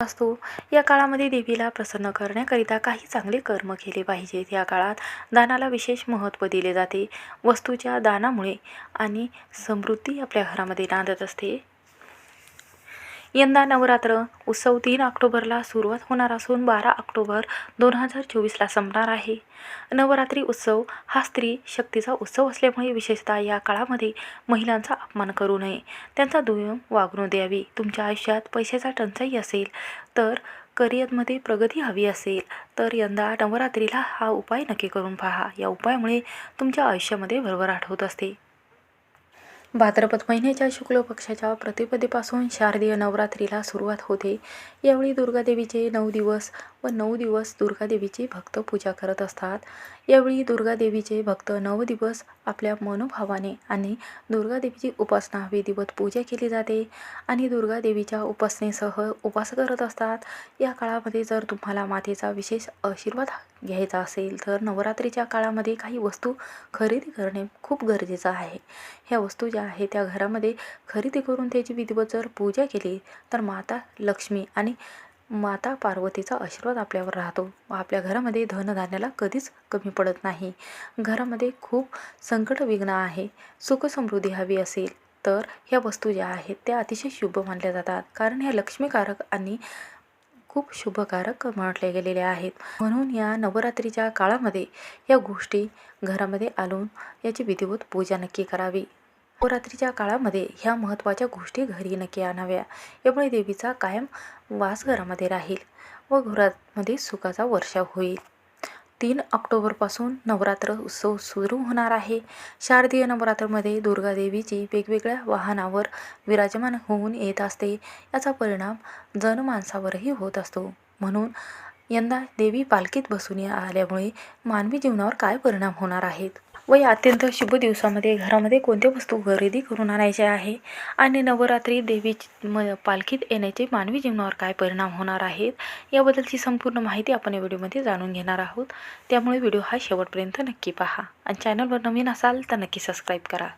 असतो. या काळामध्ये देवीला प्रसन्न करण्याकरिता काही चांगले कर्म केले पाहिजेत या काळात दानाला विशेष महत्त्व दिले जाते. वस्तूच्या दानामुळे आणि समृद्धी आपल्या घरामध्ये नांदत असते. यंदा नवरात्र उत्सव तीन ऑक्टोबरला सुरुवात होणार असून बारा ऑक्टोबर दोन हजार चोवीसला संपणार आहे. नवरात्री उत्सव हा स्त्री शक्तीचा उत्सव असल्यामुळे विशेषतः या काळामध्ये महिलांचा अपमान करू नये. त्यांचा दुय्यम वागणू द्यावी. तुमच्या आयुष्यात पैशाचा टंचाई असेल तर करिअरमध्ये प्रगती हवी असेल तर यंदा नवरात्रीला हा उपाय नक्की करून पहा. या उपायामुळे तुमच्या आयुष्यामध्ये भरभराट होत असते. भाद्रपद महिन्याच्या शुक्ल पक्षाच्या प्रतिपदेपासून शारदीय नवरात्रीला सुरुवात होते. यावेळी दुर्गादेवीचे नऊ दिवस व नऊ दिवस दुर्गादेवीची भक्त पूजा करत असतात. यावेळी दुर्गादेवीचे भक्त नऊ दिवस आपल्या मनोभावाने आणि दुर्गादेवीची उपासना विधिवत पूजा केली जाते आणि दुर्गादेवीच्या उपासनेसह उपास करत असतात. या काळामध्ये जर तुम्हाला मातेचा विशेष आशीर्वाद घ्यायचा असेल तर नवरात्रीच्या काळामध्ये काही वस्तू खरेदी करणे खूप गरजेचं आहे. ह्या वस्तू ज्या आहेत त्या घरामध्ये खरेदी करून त्याची विधिवत जर पूजा केली तर माता लक्ष्मी आणि माता पार्वतीचा आशीर्वाद आपल्यावर राहतो. व आपल्या घरामध्ये धनधान्याला कधीच कमी पडत नाही. घरामध्ये खूप संकट विघ्न आहे. सुखसमृद्धी हवी असेल तर ह्या वस्तू ज्या आहेत त्या अतिशय शुभ मानल्या जातात. कारण ह्या लक्ष्मीकारक आणि खूप शुभकारक म्हटले गेलेले आहेत. म्हणून या नवरात्रीच्या काळामध्ये या गोष्टी घरामध्ये आणून याची विधिवत पूजा नक्की करावी. नवरात्रीच्या काळामध्ये ह्या महत्त्वाच्या गोष्टी घरी नक्की आणाव्या. यामुळे देवीचा कायम वास घरामध्ये राहील व घरामध्ये सुखाचा वर्षाव होईल. तीन ऑक्टोबरपासून नवरात्र उत्सव सुरू होणार आहे. शारदीय नवरात्रमध्ये दुर्गादेवीची वेगवेगळ्या वाहनावर विराजमान होऊन येत असते. याचा परिणाम जनमानसावरही होत असतो. म्हणून यंदा देवी पालखीत बसून या आल्यामुळे मानवी जीवनावर काय परिणाम होणार आहेत? व या अत्यंत शुभ दिवसामध्ये घरामध्ये कोणत्या वस्तू खरेदी करून आणायच्या आहे? आणि नवरात्री देवीची म पालखीत येण्याचे मानवी जीवनावर काय परिणाम होणार आहेत? याबद्दलची संपूर्ण माहिती आपण या व्हिडिओमध्ये जाणून घेणार आहोत. त्यामुळे व्हिडिओ हा शेवटपर्यंत नक्की पहा. आणि चॅनलवर नवीन असाल तर नक्की सबस्क्राईब करा.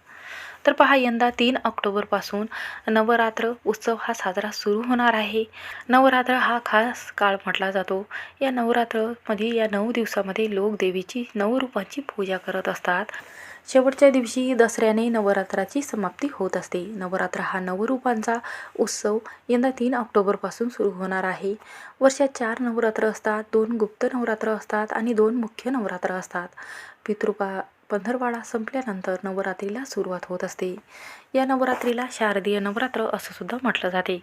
तर पहा यंदा तीन ऑक्टोबरपासून नवरात्र उत्सव हा साजरा सुरू होणार आहे. नवरात्र हा खास काळ म्हटला जातो. या नवरात्रमध्ये या नऊ दिवसामध्ये लोक देवीची नऊ रूपांची पूजा करत असतात. शेवटच्या दिवशी दसऱ्याने नवरात्राची समाप्ती होत असते. नवरात्र हा नवरूपांचा उत्सव यंदा तीन ऑक्टोबरपासून सुरू होणार आहे. वर्षात चार नवरात्र असतात दोन गुप्त नवरात्र असतात आणि दोन मुख्य नवरात्र असतात. पितृपा पंधरवाडा संपल्यानंतर नवरात्रीला सुरुवात होत असते. या नवरात्रीला शारदीय नवरात्र असं सुद्धा म्हटलं जाते.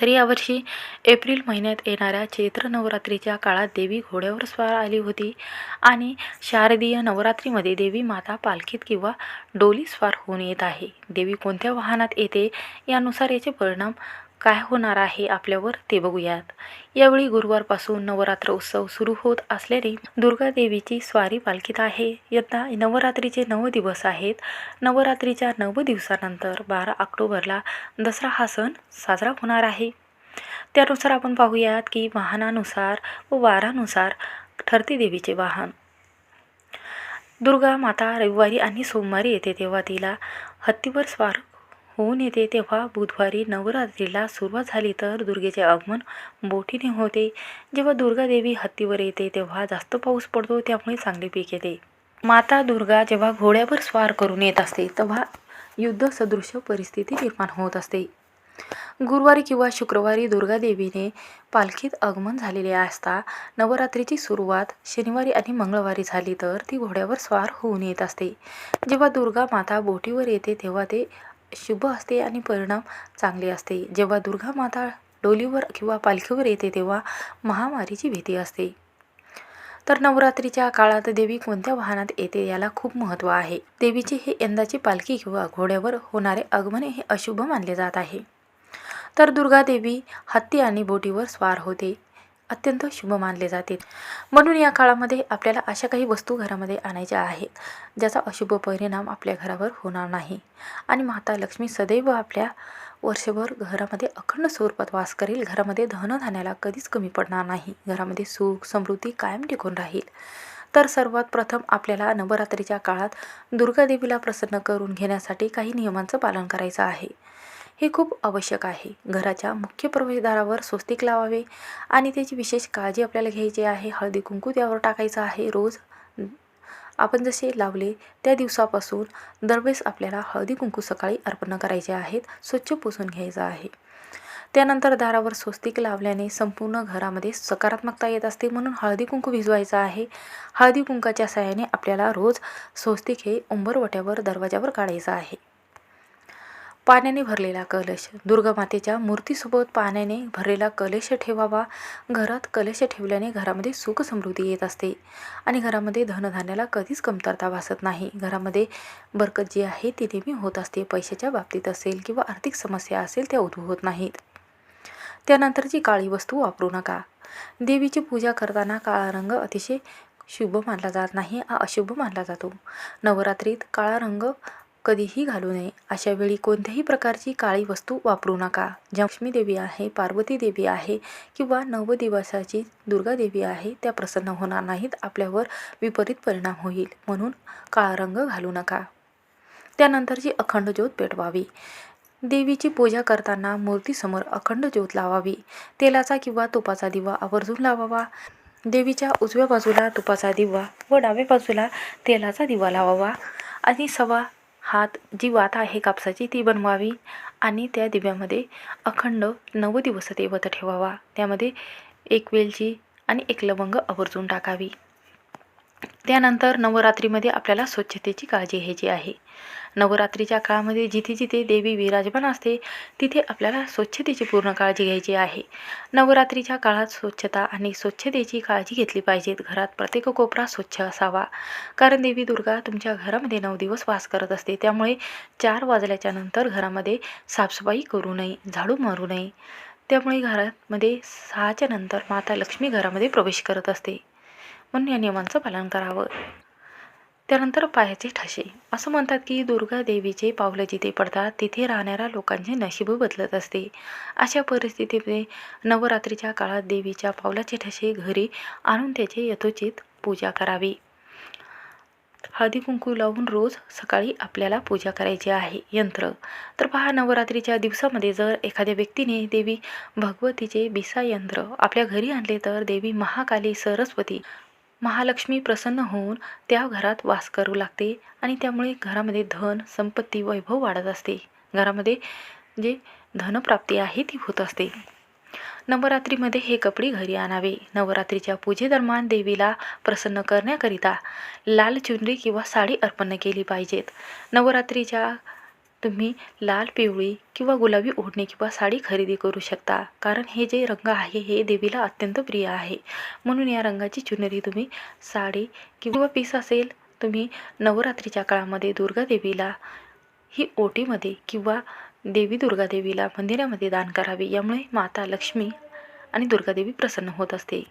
तर यावर्षी एप्रिल महिन्यात येणाऱ्या चैत्र नवरात्रीच्या काळात देवी घोड्यावर स्वार आली होती आणि शारदीय नवरात्रीमध्ये देवी माता पालखीत किंवा डोली स्वार होऊन येत आहे. देवी कोणत्या वाहनात येते यानुसार याचे परिणाम काय होणार आहे आपल्यावर ते बघूयात. यावेळी गुरुवारपासून नवरात्र उत्सव सुरू होत असल्याने दुर्गा देवीची स्वारी पालखीत आहे. यंदा नवरात्रीचे नऊ दिवस आहेत. नवरात्रीच्या नऊ दिवसानंतर बारा ऑक्टोबरला दसरा हा सण साजरा होणार आहे. त्यानुसार आपण पाहूयात की वाहनानुसार व वारानुसार ठरते देवीचे वाहन. दुर्गा माता रविवारी आणि सोमवारी येते तेव्हा तिला हत्तीवर स्वार होऊन येते तेव्हा बुधवारी नवरात्रीला सुरुवात झाली तर दुर्गेचे आगमन बोटीने होते. जेव्हा दुर्गादेवी हत्तीवर येते तेव्हा जास्त पाऊस पडतो त्यामुळे चांगले पीक येते. माता दुर्गा जेव्हा घोड्यावर स्वार करून येत असते तेव्हा युद्धसदृश परिस्थिती निर्माण होत असते. गुरुवारी किंवा शुक्रवारी दुर्गादेवीने पालखीत आगमन झालेले असता नवरात्रीची सुरुवात शनिवारी आणि मंगळवारी झाली तर ती घोड्यावर स्वार होऊन येत असते. जेव्हा दुर्गा माता बोटीवर येते तेव्हा ते शुभ असते आणि परिणाम चांगले असते. जेव्हा दुर्गा माता डोलीवर किंवा पालखीवर येते तेव्हा महामारीची भीती असते. तर नवरात्रीच्या काळात देवी कोणत्या वाहनात येते याला खूप महत्त्व आहे. देवीची हे यंदाची पालखी किंवा घोड्यावर होणारे आगमन हे अशुभ मानले जात आहे. तर दुर्गा देवी हत्ती आणि बोटीवर स्वार होते. अत्यंत शुभ मानले जाते. म्हणून या काळामध्ये आपल्याला अशा काही वस्तू घरामध्ये आणायच्या आहेत ज्याचा अशुभ परिणाम आपल्या घरावर होणार नाही. आणि माता लक्ष्मी सदैव आपल्या वर्षभर घरामध्ये अखंड स्वरूपात वास करेल. घरामध्ये धनधान्याला कधीच कमी पडणार नाही. घरामध्ये सुख समृद्धी कायम टिकून राहील. तर सर्वात प्रथम आपल्याला नवरात्रीच्या काळात दुर्गादेवीला प्रसन्न करून घेण्यासाठी काही नियमांचं पालन करायचं आहे. हे खूप आवश्यक आहे. घराच्या मुख्य प्रवेशद्वारावर स्वस्तिक लावावे आणि त्याची विशेष काळजी आपल्याला घ्यायची आहे. हळदी कुंकू त्यावर टाकायचं आहे. रोज आपण जसे लावले त्या दिवसापासून दरवेळेस आपल्याला हळदी कुंकू सकाळी अर्पण करायचे आहेत. स्वच्छ पुसून घ्यायचं आहे. त्यानंतर दारावर स्वस्तिक लावल्याने संपूर्ण घरामध्ये सकारात्मकता येत असते म्हणून हळदी कुंकू भिजवायचं आहे. हळदी कुंकाच्या साह्याने आपल्याला रोज स्वस्तिक हे उंबरवट्यावर दरवाजावर काढायचं आहे. पाण्याने भरलेला कलश. दुर्गामातेच्या मूर्तीसोबत पाण्याने भरलेला कलश ठेवावा. घरात कलश ठेवल्याने घरामध्ये सुख समृद्धी येत असते. आणि घरामध्ये धनधान्याला कधीच कमतरता भासत नाही. घरामध्ये बरकत जी आहे ती नेहमी होत असते. पैशाच्या बाबतीत असेल किंवा आर्थिक समस्या असेल त्या उद्भवत नाहीत. त्यानंतरची काळी वस्तू वापरू नका. देवीची पूजा करताना काळा रंग अतिशय शुभ मानला जात नाही. हा अशुभ मानला जातो. नवरात्रीत काळा रंग कधीही घालू नये. अशा वेळी कोणत्याही प्रकारची काळी वस्तू वापरू नका. ज्या लक्ष्मी देवी आहे पार्वती देवी आहे किंवा नवदिवसाची दुर्गा देवी आहे त्या प्रसन्न होणार नाहीत. आपल्यावर विपरीत परिणाम होईल. म्हणून काळा रंग घालू नका. त्यानंतरची अखंड ज्योत पेटवावी. देवीची पूजा करताना मूर्तीसमोर अखंड ज्योत लावावी. तेलाचा किंवा तुपाचा दिवा आवर्जून लावावा. देवीच्या उजव्या बाजूला तुपाचा दिवा व डाव्या बाजूला तेलाचा दिवा लावावा. आणि सवा हात जी वात आहे कापसाची ती बनवावी आणि त्या दिव्यामध्ये अखंड नऊ दिवस तेवत ठेवावा. त्यामध्ये एक वेलची आणि एक लवंग आवर्जून टाकावी. त्यानंतर नवरात्रीमध्ये आपल्याला स्वच्छतेची काळजी घ्यायची आहे. नवरात्रीच्या काळामध्ये जिथे जिथे देवी विराजमान असते तिथे आपल्याला स्वच्छतेची पूर्ण काळजी घ्यायची आहे. नवरात्रीच्या काळात स्वच्छता आणि स्वच्छतेची काळजी घेतली पाहिजेत. घरात प्रत्येक कोपरा स्वच्छ असावा. कारण देवी दुर्गा तुमच्या घरामध्ये नऊ दिवस वास करत असते. त्यामुळे चार वाजल्याच्या नंतर घरामध्ये साफसफाई करू नये झाडू मारू नये. त्यामुळे घरामध्ये सहाच्या नंतर माता लक्ष्मी घरामध्ये प्रवेश करत असते. म्हणून या नियमांचं पालन करावं. त्यानंतर पायाचे ठसे. असं म्हणतात की दुर्गा देवीचे पावलं जिथे पडतात तिथे राहणाऱ्या लोकांचे नशीब बदलत असते. अशा परिस्थितीमध्ये नवरात्रीच्या काळात देवीच्या पावलाचे ठसे घरी आणून त्याचे यथोचित पूजा करावी. हळदी कुंकू लावून रोज सकाळी आपल्याला पूजा करायची आहे यंत्र. तर पहा नवरात्रीच्या दिवसामध्ये जर एखाद्या व्यक्तीने देवी भगवतीचे बिसा यंत्र आपल्या घरी आणले तर देवी महाकाली सरस्वती महालक्ष्मी प्रसन्न होऊन त्या घरात वास करू लागते आणि त्यामुळे घरामध्ये धन संपत्ती वैभव वाढत असते. घरामध्ये जे धनप्राप्ती आहे ती होत असते. नवरात्रीमध्ये हे कपडे घरी आणावे. नवरात्रीच्या पूजेदरम्यान देवीला प्रसन्न करण्याकरिता लाल चुनरी किंवा साडी अर्पण केली पाहिजेत. नवरात्रीच्या तुम्ही लाल पिवळी किंवा गुलाबी ओढणी किंवा साडी खरेदी करू शकता. कारण हे जे रंग आहे हे देवीला अत्यंत प्रिय आहे. म्हणून या रंगाची चुनरी तुम्ही साडी किंवा पीस असेल तुम्ही नवरात्रीच्या काळामध्ये दुर्गा देवीला ही ओटीमध्ये किंवा देवी दुर्गादेवीला मंदिरामध्ये दान करावे. यामुळे माता लक्ष्मी आणि दुर्गादेवी प्रसन्न होत असते.